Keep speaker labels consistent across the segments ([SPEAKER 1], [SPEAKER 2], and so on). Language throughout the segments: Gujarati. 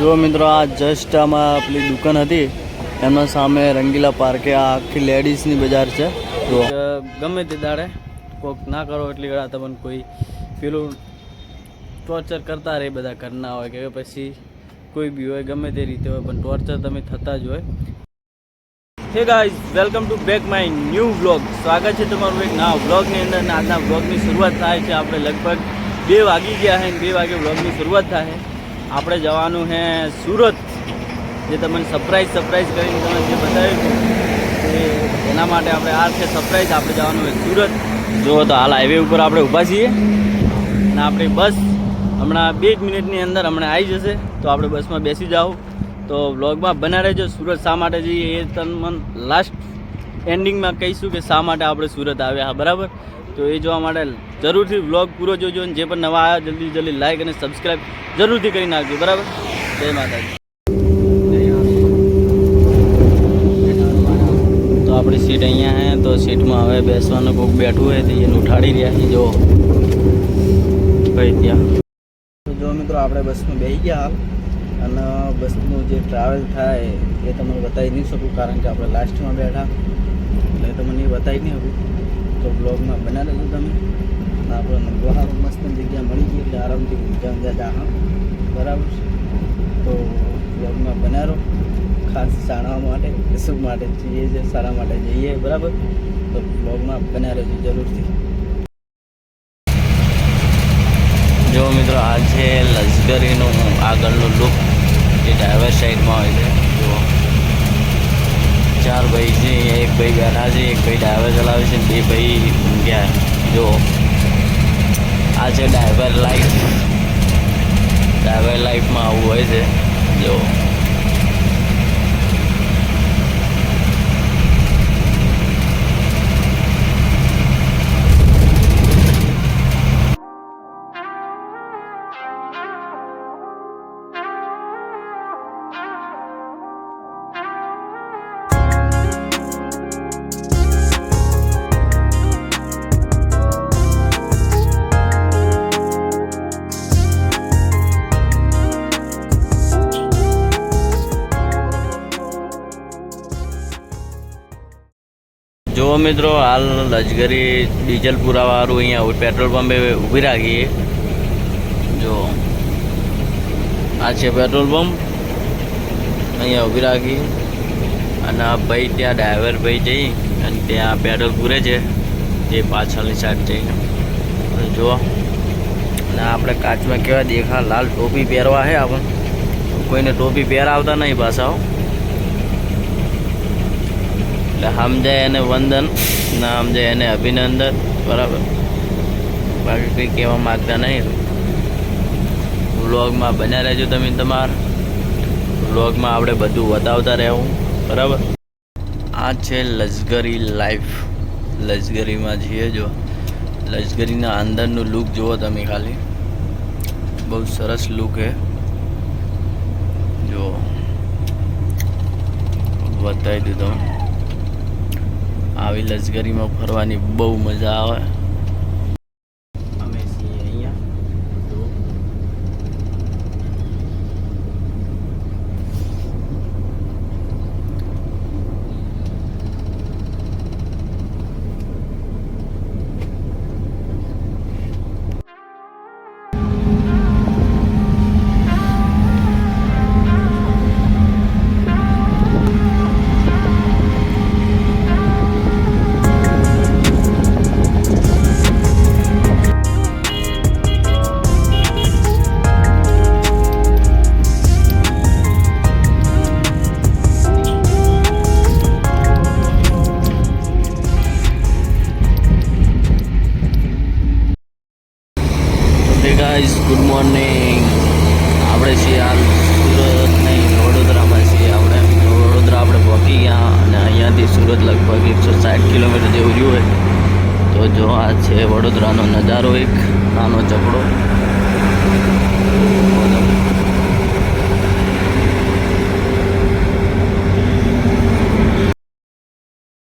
[SPEAKER 1] જો મિત્રો, આ જસ્ટ આમાં આપણી દુકાન હતી. એમના સામે રંગીલા પાર્કે આ આખી લેડીઝની બજાર છે. જો. ગમે તે દાડે કોક ના કરો એટલી વેળા તમને કોઈ પેલું ટોર્ચર કરતા રહે બધા ઘરના હોય કે પછી કોઈ બી હોય, ગમે તે રીતે હોય, પણ ટોર્ચર તમે થતા જ હોય. Hey guys welcome to back my new vlog સ્વાગત છે તમારું એક નવા વ્લોગની અંદર. આજના વ્લોગની શરૂઆત થાય છે. આપણે લગભગ બે વાગી ગયા છે બે વાગે વ્લોગની શરૂઆત થાય. છે આપણે જવાનું છે સુરત, જે તમને સરપ્રાઈઝ સરપ્રાઈઝ કરીને તમે જે બતાવ્યું હતું એના માટે આપણે આ છે સરપ્રાઈઝ આપણે જવાનું છે સુરત. જુઓ તો હાલ હાઈવે ઉપર આપણે ઊભા છીએ. અને આપણી બસ હમણાં બે જ મિનિટની અંદર હમણાં આવી જશે. તો આપણે બસમાં બેસી જાઓ. તો વ્લોગમાં બના રહેજો સુરત શા માટે જઈએ એ તમને લાસ્ટ એન્ડિંગમાં કહીશું કે શા માટે આપણે સુરત આવ્યા, હા બરાબર? તો એ જોવા માટે જરૂરથી વ્લોગ પૂરો જોજો અને જે પણ નવા આવ્યા, જલ્દી જલ્દી લાઈક અને સબસ્ક્રાઈબ જરૂરથી કરી નાખજો, બરાબર? જય માતાજી. તો આપણી સીટ અહીંયા હે, તો સીટમાં હવે બેસવાનું કોઈક બેઠું હોય તો એને ઉઠાડી રહ્યા છે જો કઈ ત્યાં. જો મિત્રો, આપણે બસમાં બેસી ગયા હાલ. અને બસનું જે ટ્રાવેલ થાય એ તમને બતાવી નહીં શકું, કારણ કે આપણે લાસ્ટમાં બેઠા. એટલે તમને બતાવી નહીં શકું. તો બ્લોગમાં બના રહેજો તમે આપણે બહાર મસ્ત જગ્યા મળી ગઈ એટલે આરામથી ઊંઝા ઊંઝા બરાબર છે. તો બ્લોગમાં બનારો. ખાસ જાણવા માટે, શું માટે જઈએ છે સારા માટે જઈએ, બરાબર? તો બ્લોગમાં બના રહેજો જરૂરથી. જો મિત્રો આ છે લશ્કરીનું આગળનું લુક જે ડ્રાઈવર સાઈડમાં હોય છે જો ચાર ભાઈ છે એક ભાઈ બેઠા છે, એક ભાઈ ડ્રાઈવર ચલાવે છે, બે ભાઈ ઊંઘ્યા જો, આ છે ડ્રાઈવર લાઈફ ડ્રાઈવર લાઈફમાં આવું હોય છે. જો. મિત્રો, હાલ લશ્કરી ડીઝલ પુરાવાળું અહીંયા પેટ્રોલ પંપે ઊભી રાખીએ જો, આ છે પેટ્રોલ પંપ. અહીંયા ઊભી રાખી. અને આ ભાઈ ત્યાં ડ્રાઈવર ભાઈ જઈ અને ત્યાં પેટ્રોલ પૂરે છે. તે પાછળની સાઈડ જઈને. જો, અને આપણે કાચમાં કેવા દેખા લાલ ટોપી પહેરવા છે આપણે. કોઈને ટોપી પહેરાવતા નહીં પાછા. એટલે સમજાય એને વંદન ના સમજાય એને અભિનંદન, બરાબર. બાકી કંઈ કહેવા માગતા નહીં. વ્લોગમાં બન્યા રહેજો તમે તમાર. વ્લોગમાં આપણે બધું બતાવતા રહેવું, બરાબર. આ છે લશ્કરી લાઈફ લશ્કરીમાં જઈએ જો. લશ્કરીના અંદરનું લુક જુઓ તમે ખાલી. બહુ સરસ લુક હે. જો. બતાવી દીધો. આવી લશ્કરીમાં ફરવાની બહુ મજા આવે.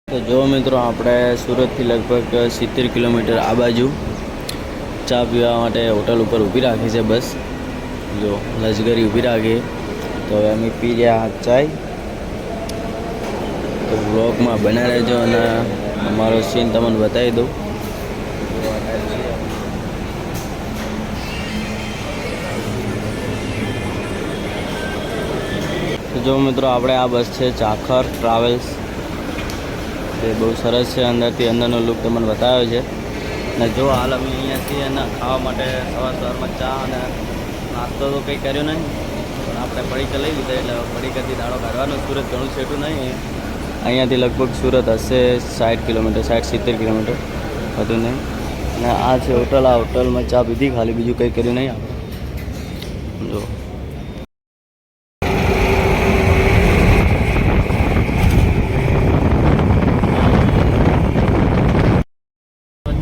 [SPEAKER 1] તો જો મિત્રો આપણે સુરતથી લગભગ સિત્તેર કિલોમીટર આ બાજુ ચા પીવા માટે હોટલ ઉપર ઊભી રાખી છે બસ. જો લશ્કરી ઊભી રાખી. તો હવે અમે પી રહ્યા ચાય. તો બ્લોગમાં બના રહેજો અને અમારો સીન તમને બતાવી દઉં. જો મિત્રો, આપણે આ બસ છે ચાખર ટ્રાવેલ્સ. તે બહુ સરસ છે, અંદરથી અંદરનો લુક તમને બતાવ્યો છે. અને જો હાલ અમે અહીંયાથી અને ખાવા માટે સવાર સવારમાં ચા અને નાસ્તો તો કંઈ કર્યો નહીં. પણ આપણે પડીકા લઈ લીધા, એટલે પડીકાથી દાડો કાઢવાનો, સુરત ઘણું છેટું નહીં. અહીંયાથી લગભગ સુરત હશે સાઠ કિલોમીટર, સાઠ સિત્તેર કિલોમીટર. વધુ નહીં. અને આ છે હોટલ, આ હોટલમાં ચા પીધી, ખાલી બીજું કંઈ કર્યું નહીં આપણે. જો.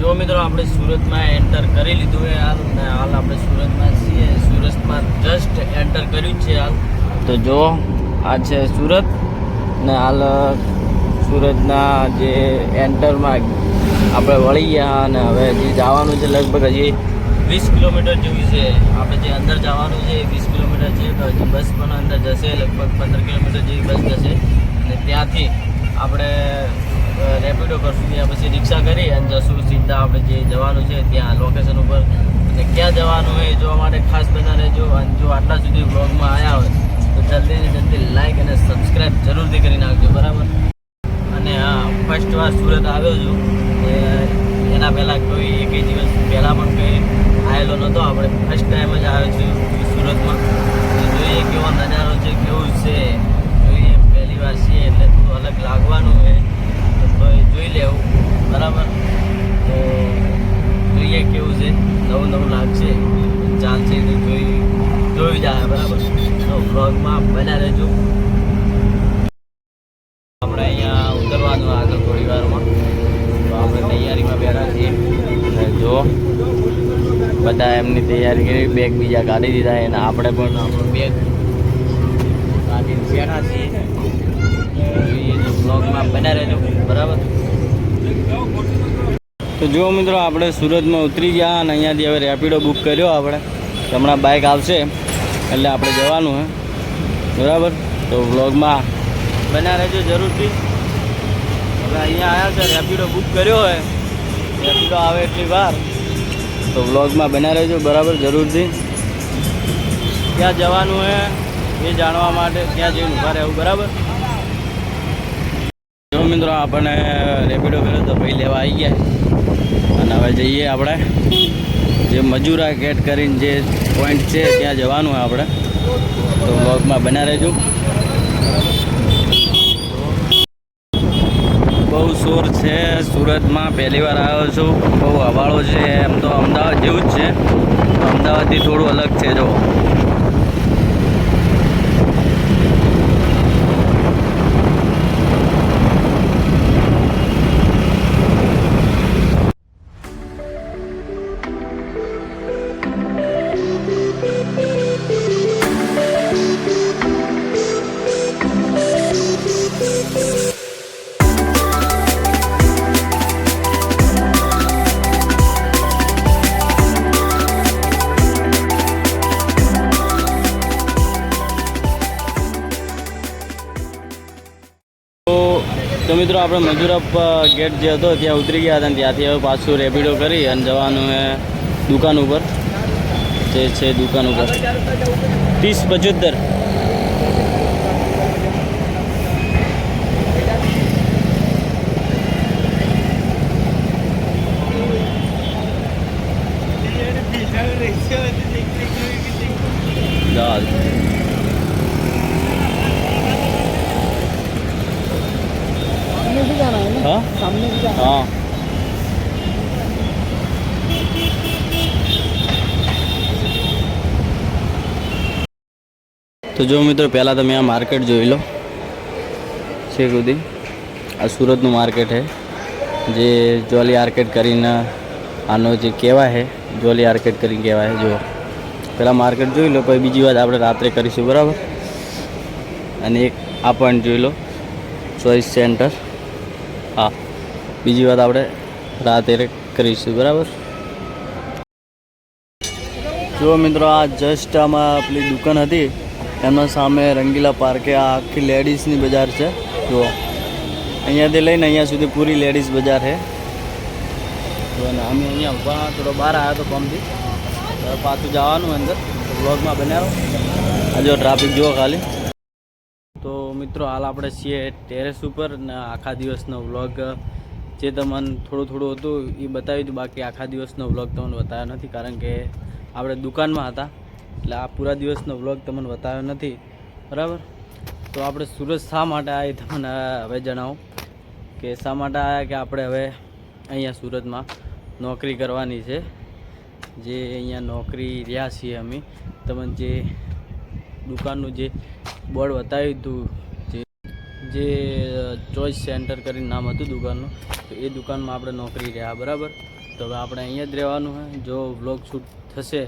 [SPEAKER 1] જો મિત્રો આપણે સુરતમાં એન્ટર કરી લીધું છે હાલ, ને હાલ આપણે સુરતમાં છીએ. સુરતમાં જસ્ટ એન્ટર કર્યું છે હાલ. તો જો, આ છે સુરત, ને હાલ સુરતના જે એન્ટરમાં આપણે વળી ગયા અને હવે જે જવાનું છે લગભગ હજી વીસ કિલોમીટર જેવું છે. આપણે જે અંદર જવાનું છે એ વીસ કિલોમીટર છે, તો હજી બસ પણ અંદર જશે, લગભગ પંદર કિલોમીટર જેવી બસ જશે. અને ત્યાંથી આપણે રેપિડો કરશું ત્યાં પછી રિક્ષા કરી અને જશું સીધા આપણે જે જવાનું છે ત્યાં લોકેશન ઉપર. અને ક્યાં જવાનું હોય જોવા માટે ખાસ બના રહેજો અને જો આટલા સુધી બ્લોગમાં આવ્યા હોય, તો જલ્દીથી જલ્દી લાઈક અને સબસ્ક્રાઈબ જરૂરથી કરી નાખજો, બરાબર? અને હા ફર્સ્ટ વાર સુરત આવ્યો છું. એના પહેલાં કોઈ એક દિવસ પહેલાં પણ કંઈ આવેલો નહોતો. આપણે ફર્સ્ટ ટાઈમ જ આવ્યો છું સુરતમાં. તો જોઈએ કેવો નજારો છે, કેવું છે. જોઈએ, પહેલી વાર છીએ એટલે થોડું અલગ લાગવાનું હોય. જોઈ લેવું બરાબર? તો જોઈએ કેવું છે. નવું નવું લાગશે. ચાલશે તો જોઈ જોઈ જાય બરાબર? તો બ્લોગમાં બના રહેજો. આપણે અહીંયા ઉતરવાનું આગળ થોડી વારમાં. તો આપણે તૈયારીમાં બેઠા છીએ. જો, બધા એમની તૈયારી કરી બેગ બીજા કાઢી દીધા એને આપણે પણ આપણો બેગ કાઢીને બેઠા છીએ. જોઈએ તો બ્લોગમાં બરાબર? તો જુઓ મિત્રો, આપણે સુરતમાં ઉતરી ગયા અને અહીંયાથી હવે રેપિડો બુક કર્યો આપણે. હમણાં બાઇક આવશે, એટલે આપણે જવાનું હે. બરાબર? તો વ્લોગમાં બન્યા રહેજો જરૂરથી. હવે અહીંયા આવ્યા છે, રેપિડો બુક કર્યો હોય રેપિડો આવે એટલી વાર. તો વ્લોગમાં બન્યા રહેજો, બરાબર? જરૂરથી. ક્યાં જવાનું હે એ જાણવા માટે ત્યાં જઈને ઊભા રહેવું, બરાબર? મિત્રો, આપણને રેપિડો કર્યો તો ભાઈ લેવા આવી ગયા અને હવે જઈએ આપણે. જે મજૂરા ગેટ કરીને જે પોઈન્ટ છે, ત્યાં જવાનું હોય આપણે. તો વ્લોગમાં બના રહેજો. બહુ શોર છે, સુરતમાં પહેલી વાર આવ્યો છું. બહુ હવાળો છે, એમ તો અમદાવાદ જેવું જ છે. અમદાવાદથી થોડું અલગ છે, જો. મિત્રો, આપણે મજૂરપ ગેટ જે હતો, ત્યાં ઉતરી ગયા હતા અને ત્યાંથી હવે પાછું રેપિડો કરી અને જવાનું હે દુકાન ઉપર. જે છે દુકાન ઉપર. ત્રીસ પચોતેર. તો જો મિત્રો, પહેલાં તમે આ માર્કેટ જોઈ લો. છે સુધી. આ સુરતનું માર્કેટ છે. જે જોલી આર્કેટ કરીને આનો જે કહેવાય છે જોલી આર્કેટ કરીને કહેવાય છે જો પહેલાં માર્કેટ જોઈ લો, પછી બીજી વાત આપણે રાત્રે કરીશું, બરાબર? અને એક આ પોઈન્ટ જોઈ લો ચોઈસ સેન્ટર હા, બીજી વાત આપણે રાત્રે કરીશું, બરાબર? જો મિત્રો, આ જસ્ટ આમાં આપણી દુકાન હતી. એમના સામે રંગીલા પાર્કે આ આખી લેડીઝની બજાર છે. જુઓ. અહીંયાથી લઈને અહીંયા સુધી પૂરી લેડીઝ બજાર છે. જો અને અમે અહીંયા ઊભા થોડો બહાર આવ્યા તો કોમથી. પાછું જવાનું અંદર. બ્લોગમાં બનાવો. આ જો ટ્રાફિક જુઓ ખાલી. તો મિત્રો, હાલ આપણે છીએ ટેરેસ ઉપર ને આખા દિવસનો વ્લોગ. જે તમને થોડું થોડું હતું એ બતાવ્યું હતું, બાકી આખા દિવસનો વ્લોગ તમને બતાવ્યો નથી, કારણ કે આપણે દુકાનમાં હતા. એટલે આ પૂરા દિવસનો વ્લોગ તમને બતાવ્યો નથી. બરાબર? તો આપણે સુરત શા માટે આવી તમને હવે જણાવો. કે શા માટે આવ્યા કે આપણે હવે અહીંયા સુરતમાં નોકરી કરવાની છે. જે અહીંયા નોકરી રહ્યા છીએ અમે. તમને જે દુકાનનું જે બોર્ડ બતાવ્યું હતું, જે ચોઈસ સેન્ટર કરીને નામ હતું દુકાનનું, તો એ દુકાનમાં આપણે નોકરી રહ્યા. બરાબર? તો હવે આપણે અહીંયા જ રહેવાનું હોય જો વ્લોગ શૂટ થશે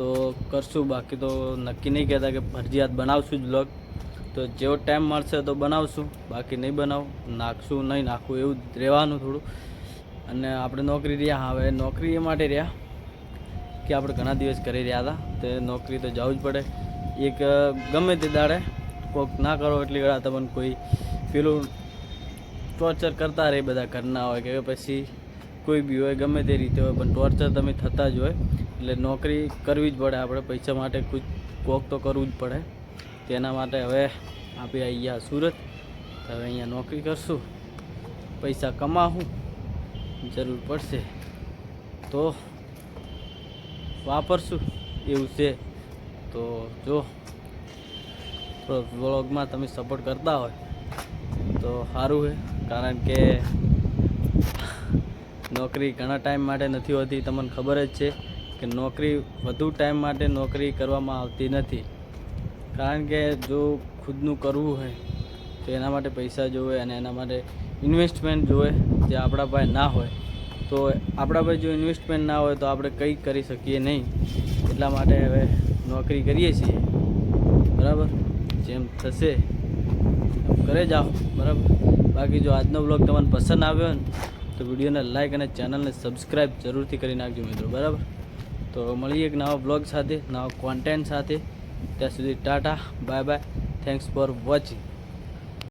[SPEAKER 1] તો કરશું. બાકી તો નક્કી નહીં કહેતા કે ફરજિયાત બનાવશું જ બ્લોગ તો જેવો ટાઈમ મળશે તો બનાવશું. બાકી નહીં બનાવું, નાખશું નહીં, નાખવું એવું રહેવાનું થોડું. અને આપણે નોકરી રહ્યા. હવે નોકરી એ માટે રહ્યા કે આપણે ઘણા દિવસ કરી રહ્યા હતા. તે નોકરી તો જવું જ પડે. એક ગમે તે દાડે કોક ના કરો એટલી વેળા તમને કોઈ પેલું ટોર્ચર કરતા રહે બધા ઘરના હોય કે પછી કોઈ બી હોય, ગમે તે રીતે હોય, પણ ટોર્ચર તમે થતા જ હોય. એટલે નોકરી કરવી જ પડે આપણે, પૈસા માટે કુછ કોક તો કરવું જ પડે. તેના માટે હવે આપણે અહીંયા સુરત. તો હવે અહીંયા નોકરી કરશું. પૈસા કમાવું. જરૂર પડશે. તો વાપરશું. એવું છે. તો જો વ્લોગમાં તમે સપોર્ટ કરતા હોય, તો સારું છે. કારણ કે નોકરી ઘણા ટાઈમ માટે નથી હોતી. તમને ખબર જ છે કે નોકરી વધુ ટાઈમ માટે નોકરી કરવામાં આવતી નથી. કારણ કે જો ખુદનું કરવું હોય, તો એના માટે પૈસા જોવે અને એના માટે ઇન્વેસ્ટમેન્ટ જોવે જે આપણા પાસે ના હોય. તો આપણા પાસે જો ઇન્વેસ્ટમેન્ટ ના હોય, તો આપણે કંઈ કરી શકીએ નહીં. એટલા માટે હવે નોકરી કરીએ છીએ. બરાબર? જેમ થશે એમ કરે જાઓ બરાબર? બાકી જો આજનો બ્લોગ તમને પસંદ આવ્યો ને તો વિડીયોને લાઇક અને ચેનલને સબસ્ક્રાઈબ જરૂરથી કરી નાખજો મિત્રો, બરાબર? તો મળીએ એક નવા બ્લોગ સાથે, નવા કોન્ટેન્ટ સાથે. ત્યાં સુધી tata bye bye thanks for watching